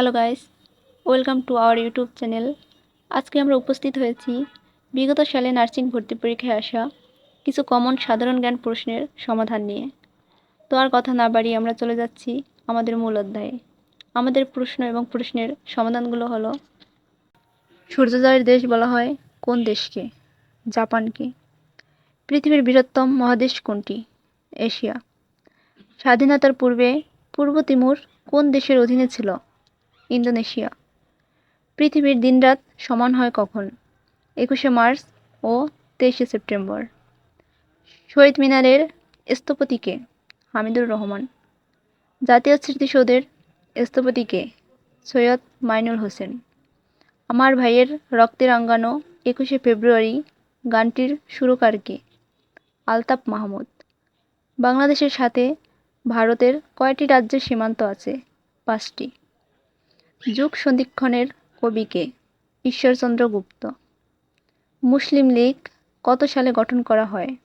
Hello guys welcome to our YouTube channel আজকে আমরা উপস্থিত হয়েছি বিগত সালে নার্সিং ভর্তি পরীক্ষায় আসা কিছু কমন সাধারণ জ্ঞান প্রশ্নের সমাধান নিয়ে। তো আর কথা না বাড়িয়ে আমরা চলে যাচ্ছি আমাদের মূল অধ্যায়ে। আমাদের প্রশ্ন এবং প্রশ্নের সমাধানগুলো হলো, সূর্যোদয়ের দেশ বলা হয় কোন দেশকে? জাপানকে। পৃথিবীর বৃহত্তম মহাদেশ কোনটি? এশিয়া। স্বাধীনতার পূর্বে পূর্ব তিমুর কোন দেশের অধীনে ছিল? ইন্দোনেশিয়া। পৃথিবীর দিনরাত সমান হয় কখন? একুশে মার্চ ও তেইশে সেপ্টেম্বর। শহীদ মিনারের স্থপতিকে হামিদুর রহমান। জাতীয় স্মৃতিসৌধের স্থপতিকে সৈয়দ মাইনুল হোসেন। আমার ভাইয়ের রক্তের অঙ্গানো একুশে ফেব্রুয়ারি গানটির সুরকারকে আলতাপ মাহমুদ। বাংলাদেশের সাথে ভারতের কয়টি রাজ্যের সীমান্ত আছে? পাঁচটি। যুগ সন্ধিক্ষণের কবিকে ঈশ্বরচন্দ্র গুপ্ত। মুসলিম লীগ কত সালে গঠন করা হয়?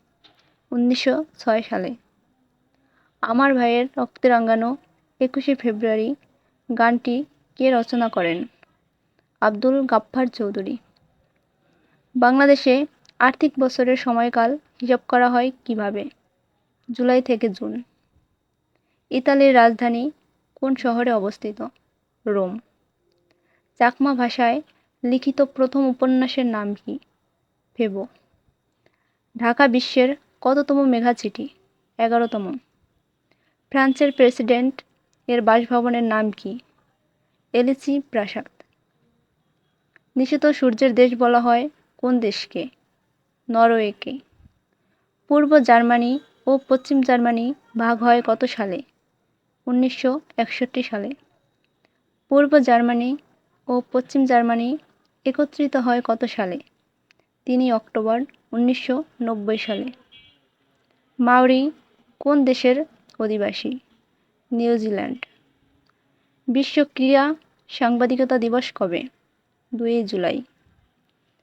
উনিশশো ছয় সালে। আমার ভাইয়ের রক্তের অঙ্গানো একুশে ফেব্রুয়ারি গানটি কে রচনা করেন? আব্দুল গাফফার চৌধুরী। বাংলাদেশে আর্থিক বছরের সময়কাল হিসাব করা হয় কীভাবে? জুলাই থেকে জুন। ইতালির রাজধানী কোন শহরে অবস্থিত? রোম। চাকমা ভাষায় লিখিত প্রথম উপন্যাসের নাম কি? ফেবো। ঢাকা বিশ্বের কততম মেঘাচিটি এগারোতম। ফ্রান্সের প্রেসিডেন্ট এর বাসভবনের নাম কি? এলিচি প্রাসাদ। নিষিত সূর্যের দেশ বলা হয় কোন দেশকে? নরওয়েকে। পূর্ব জার্মানি ও পশ্চিম জার্মানি ভাগ হয় কত সালে? উনিশশো একষট্টি সালে। পূর্ব জার্মানি ও পশ্চিম জার্মানি একত্রিত হয় কত সালে? তিনই অক্টোবর উনিশশো নব্বই সালে। মাওরি কোন দেশের অধিবাসী? নিউজিল্যান্ড। বিশ্ব ক্রীড়া সাংবাদিকতা দিবস কবে? দুই জুলাই।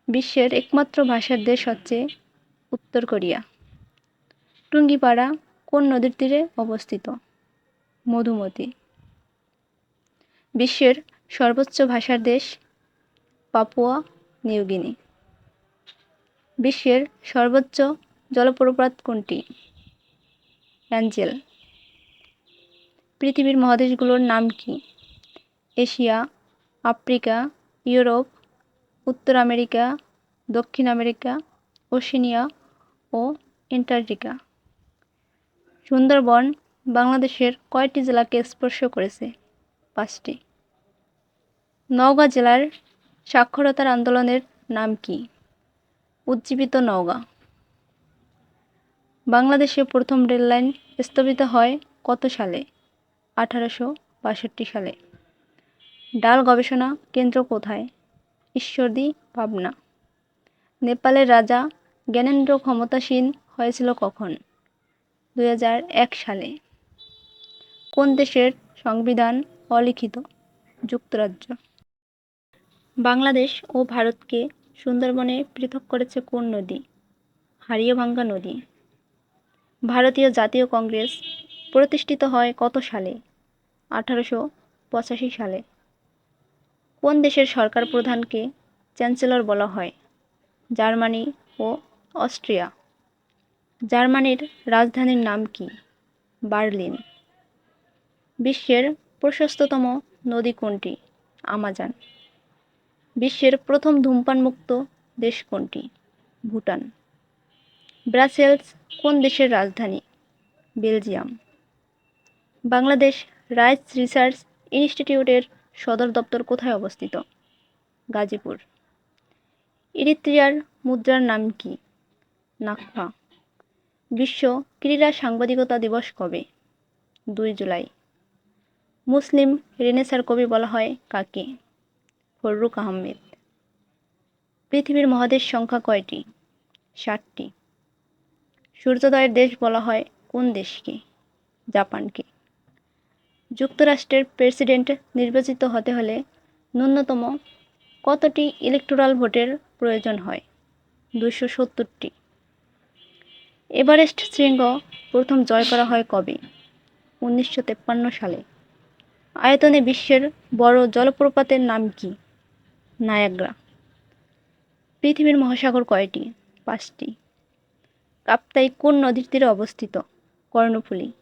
বিশ্বের একমাত্র ভাষার দেশ হচ্ছে উত্তর কোরিয়া। টুঙ্গিপাড়া কোন নদীর তীরে অবস্থিত? মধুমতি। বিশ্বের সর্বোচ্চ ভাষার দেশ পাপুয়া নিউগিনি বিশ্বের সর্বোচ্চ জলপ্রপাত কোনটি? অ্যাঞ্জেল। পৃথিবীর মহাদেশগুলোর নাম কি? এশিয়া, আফ্রিকা, ইউরোপ, উত্তর আমেরিকা, দক্ষিণ আমেরিকা, ওশেনিয়া ও এন্টার্কটিকা সুন্দরবন বাংলাদেশের কয়টি জেলাকে স্পর্শ করেছে। পাঁচটি। নওগাঁ জেলার সাক্ষরতার আন্দোলনের নাম কি? উজ্জীবিত নওগাঁ। বাংলাদেশে প্রথম রেললাইন স্থাপিত হয় কত সালে? আঠারোশো বাষট্টি সালে। ডাল গবেষণা কেন্দ্র কোথায়? ঈশ্বরদী, পাবনা। নেপালের রাজা জ্ঞানেন্দ্র ক্ষমতাসীন হয়েছিল কখন? দু হাজার এক সালে। কোন দেশের সংবিধান অলিখিত, যুক্তরাজ্য। বাংলাদেশ ও ভারতকে সুন্দরবনে পৃথক করেছে কোন নদী? হারিয়াভাঙ্গা নদী। ভারতীয় জাতীয় কংগ্রেস প্রতিষ্ঠিত হয় কত সালে? আঠারোশো পঁচাশি সালে। কোন দেশের সরকার প্রধানকে চ্যান্সেলর বলা হয়? জার্মানি ও অস্ট্রিয়া। জার্মানির রাজধানীর নাম কি? বার্লিন। বিশ্বের প্রশস্ততম নদী কোনটি? আমাজান। বিশ্বের প্রথম ধূমপানমুক্ত দেশ কোনটি? ভুটান। ব্রাসেলস কোন দেশের রাজধানী? বেলজিয়াম। বাংলাদেশ রাইস রিসার্চ ইনস্টিটিউটের সদর দপ্তর কোথায় অবস্থিত? গাজীপুর। ইরিত্রিয়ার মুদ্রার নাম কি? নাকফা বিশ্ব ক্রীড়া সাংবাদিকতা দিবস কবে? দুই জুলাই। মুসলিম রেনেসার কবি বলা হয় কাকে? ফররুক আহমেদ। পৃথিবীর মহাদেশ সংখ্যা কয়টি? ষাটটি সূর্যোদয়ের দেশ বলা হয় কোন দেশকে? জাপানকে। যুক্তরাষ্ট্রের প্রেসিডেন্ট নির্বাচিত হতে হলে ন্যূনতম কতটি ইলেকটোরাল ভোটের প্রয়োজন হয়? দুশো সত্তরটি। এভারেস্ট শৃঙ্গ প্রথম জয় করা হয় কবে? উনিশশো সালে। আয়তনে বিশ্বের বড় জলপ্রপাতের নাম কি? নায়াগ্রা। পৃথিবীর মহাসাগর কয়টি? পাঁচটি। কাপ্তাই কোন নদীর তীরে অবস্থিত? কর্ণফুলী।